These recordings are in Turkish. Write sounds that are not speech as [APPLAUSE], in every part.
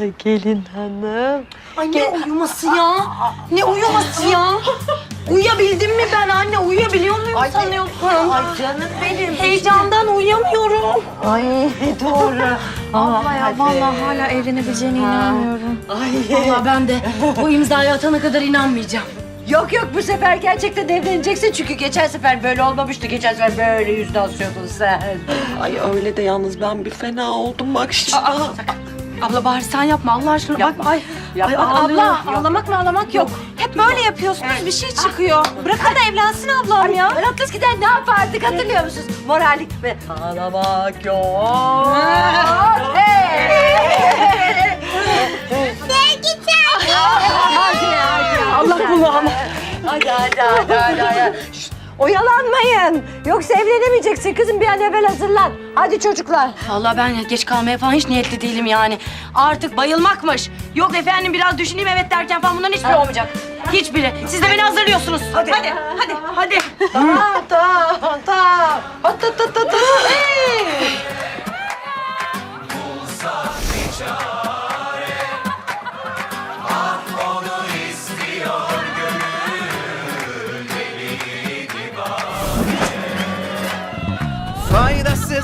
Ay gelin hanım. Ay ne uyuması ya? Ne uyuması ya? Uyuyabildim mi ben anne? Uyuyabiliyor muyum sanıyorsun? Ay canım benim. Heyecandan uyuyamıyorum. Ay doğru. [LAUGHS] Abla ya vallahi hala evlenebileceğine inanmıyorum. Ay. Vallahi ben de bu imzayı atana kadar inanmayacağım. Yok yok bu sefer gerçekten evleneceksin çünkü geçen sefer böyle olmamıştı. Geçen sefer böyle yüzüne asıyordun sen. Ay öyle de yalnız ben bir fena oldum bak şimdi. Abla bari sen yapma Allah aşkına. Yapma. Bak ay. Yapma, ay, ağlıyor. abla Yok. ağlamak mı ağlamak yok. Hep böyle yapıyorsunuz bir şey çıkıyor. Bırakın da evlensin ablam ya. Berat eskiden ne yapardık hatırlıyor musunuz? Morallik mi? Ağlamak yok. Hadi hadi hadi hadi. hadi. Şşt, Oyalanmayın. Yoksa evlenemeyeceksin kızım bir an evvel hazırlan. Hadi çocuklar. Vallahi ben geç kalmaya falan hiç niyetli değilim yani. Artık bayılmakmış. Yok efendim biraz düşüneyim evet derken falan bunların hiçbiri olmayacak. Hiçbiri. Siz de beni hazırlıyorsunuz. Hadi. Hadi, hadi, hadi. Tamam tamam tamam. Hat, hat, hat, hat, hat. Hey!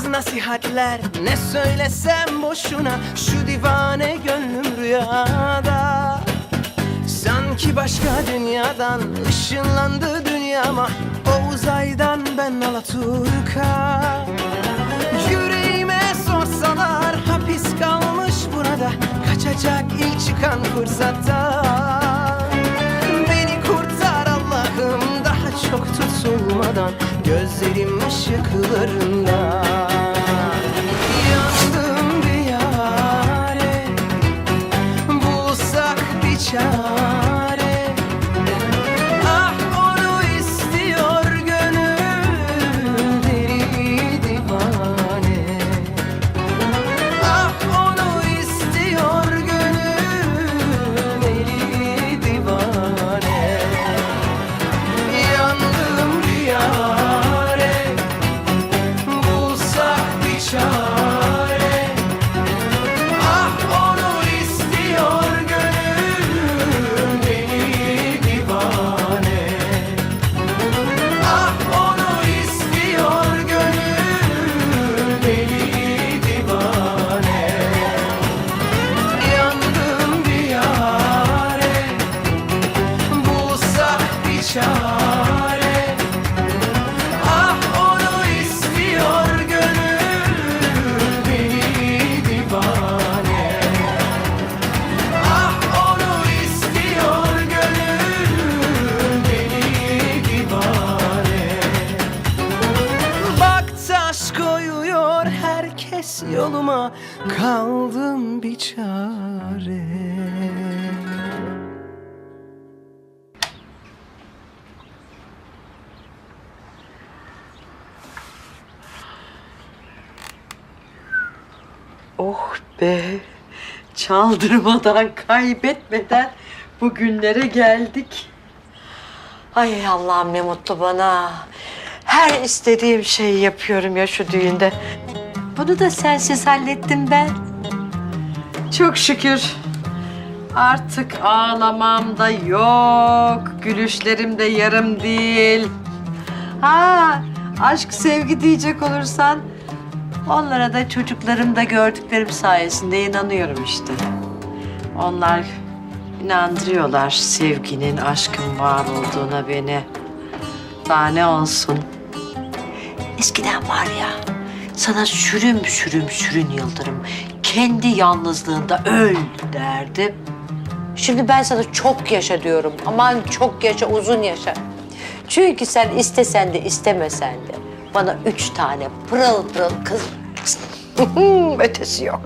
Faydasız nasihatler ne söylesem boşuna Şu divane gönlüm rüyada. Sanki başka dünyadan ışınlandı dünyama O uzaydan ben Alaturka. Yüreğime sorsalar hapis kalmış burada Kaçacak ilk çıkan fırsatta Beni kurtar Allah'ım daha çok tutulmadan Gözlerim ışıklarında be. Çaldırmadan, kaybetmeden bugünlere geldik. Ay Allah'ım ne mutlu bana. Her istediğim şeyi yapıyorum ya şu düğünde. Bunu da sensiz hallettim ben. Çok şükür. Artık ağlamam da yok. Gülüşlerim de yarım değil. Ha, aşk sevgi diyecek olursan Onlara da çocuklarım da gördüklerim sayesinde inanıyorum işte. Onlar inandırıyorlar sevginin, aşkın var olduğuna beni. Daha ne olsun. Eskiden var ya, sana sürüm sürüm sürün yıldırım. Kendi yalnızlığında öl derdim. Şimdi ben sana çok yaşa diyorum. Aman çok yaşa, uzun yaşa. Çünkü sen istesen de istemesen de bana üç tane pırıl pırıl kız. [LAUGHS] Ötesi yok.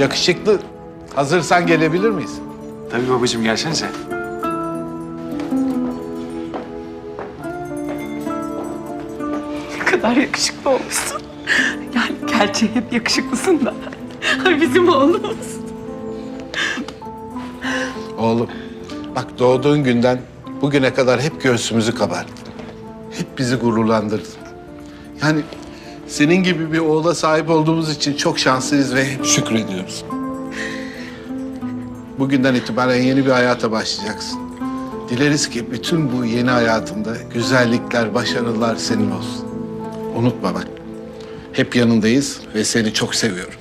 Yakışıklı. Hazırsan gelebilir miyiz? Tabii babacığım gelsenize. Ne kadar yakışıklı olmuşsun. Yani gerçi hep yakışıklısın da. Bizim oğlumuz. Oğlum, bak doğduğun günden bugüne kadar hep göğsümüzü kabarttın. Hep bizi gururlandırdın. Yani senin gibi bir oğula sahip olduğumuz için çok şanslıyız ve şükrediyoruz. Bugünden itibaren yeni bir hayata başlayacaksın. Dileriz ki bütün bu yeni hayatında güzellikler, başarılar senin olsun. Unutma bak, hep yanındayız ve seni çok seviyorum.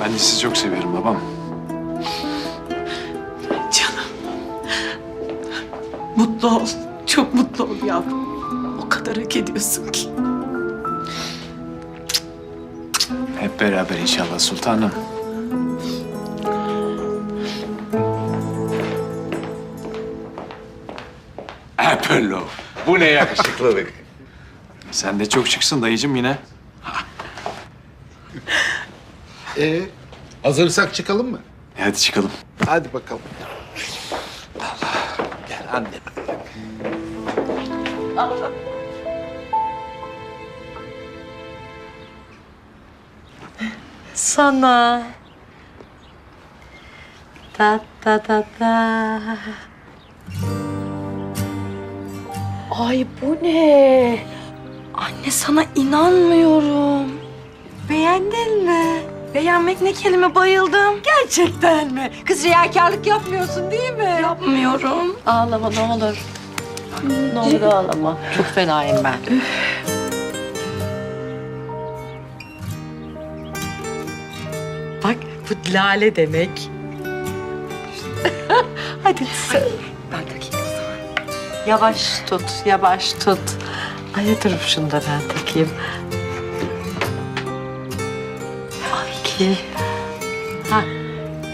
Ben de sizi çok seviyorum babam. Mutlu ol. Çok mutlu ol yavrum. O kadar hak ediyorsun ki. Hep beraber inşallah sultanım. Apollo, bu ne yakışıklılık. Sen de çok şıksın dayıcım yine. Ee, hazırsak çıkalım mı? Hadi çıkalım. Hadi bakalım. Allah, gel anne. Sana. Ta ta ta ta. Ay bu ne? Anne sana inanmıyorum. Beğendin mi? Beğenmek ne kelime bayıldım. Gerçekten mi? Kız riyakarlık yapmıyorsun değil mi? Yapmıyorum. Ağlama ne olur. Ne olur ağlama. Çok fenayım ben. Bak bu lale demek. [LAUGHS] Hadi sen. Ben takayım. Yavaş tut, yavaş tut. Ay dur şunu da ben takayım. Ay ki. Ha,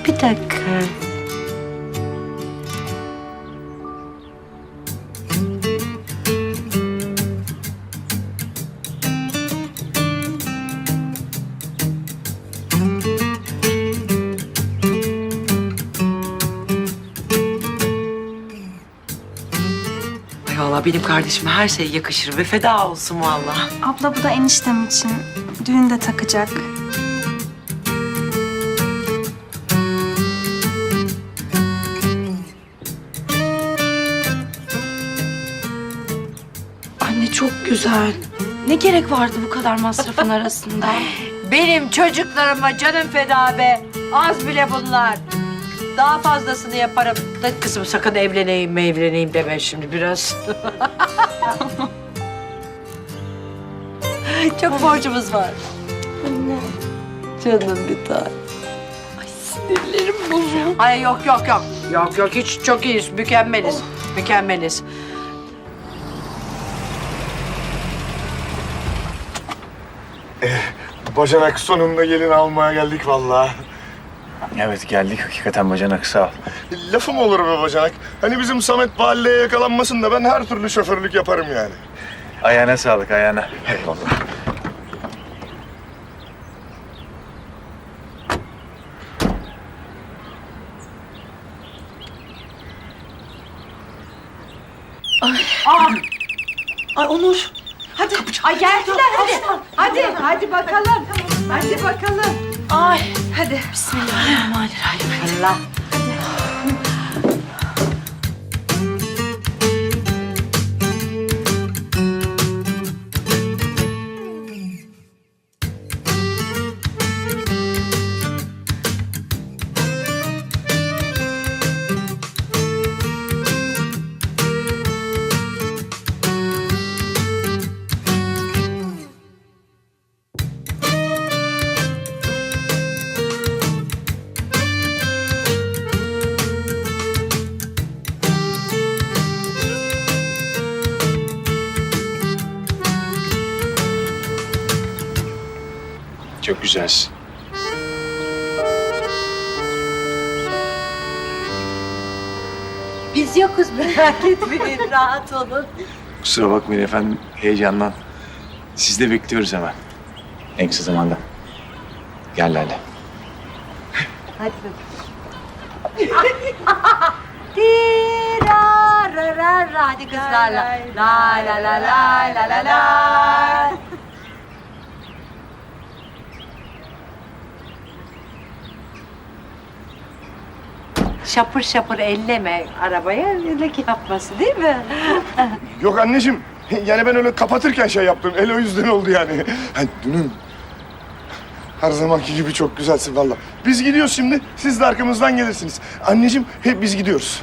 bir dakika. Benim kardeşime her şey yakışır ve feda olsun vallahi. Abla bu da eniştem için. Düğünde takacak. Anne çok güzel. Ne gerek vardı bu kadar masrafın [LAUGHS] arasında? Benim çocuklarıma canım feda be. Az bile bunlar. Daha fazlasını yaparım. Da kızım sakın evleneyim mi evleneyim deme şimdi biraz. [LAUGHS] Çok borcumuz var. Anne. Canım bir tane. Ay sinirlerim bozuldu. Ay yok yok yok. Yok yok hiç çok iyiyiz. Mükemmeliz. Mükemmeliz. Bacanak sonunda gelin almaya geldik vallahi. Evet geldik hakikaten bacanak sağ ol. Lafım olur be bacanak. Hani bizim Samet mahalleye yakalanmasın da ben her türlü şoförlük yaparım yani. Ayağına sağlık ayağına. Eyvallah. Ay Onur. Hadi. Ay geldiler hadi. Hadi hadi bakalım. Hadi bakalım. Ay hadi. Bismillahirrahmanirrahim. Allah. Güzelsin. Biz yokuz merak etmeyin [LAUGHS] rahat olun. Kusura bakmayın efendim heyecandan. Siz de bekliyoruz hemen. En kısa zamanda. Gel Lale. Hadi Tirararara. [LAUGHS] Hadi kızlarla. La la la la la la la. Şapır şapır elleme arabaya leke yapması değil mi? [LAUGHS] Yok anneciğim. Yani ben öyle kapatırken şey yaptım. El o yüzden oldu yani. Ha, dünün. Her zamanki gibi çok güzelsin valla. Biz gidiyoruz şimdi. Siz de arkamızdan gelirsiniz. Anneciğim hep biz gidiyoruz.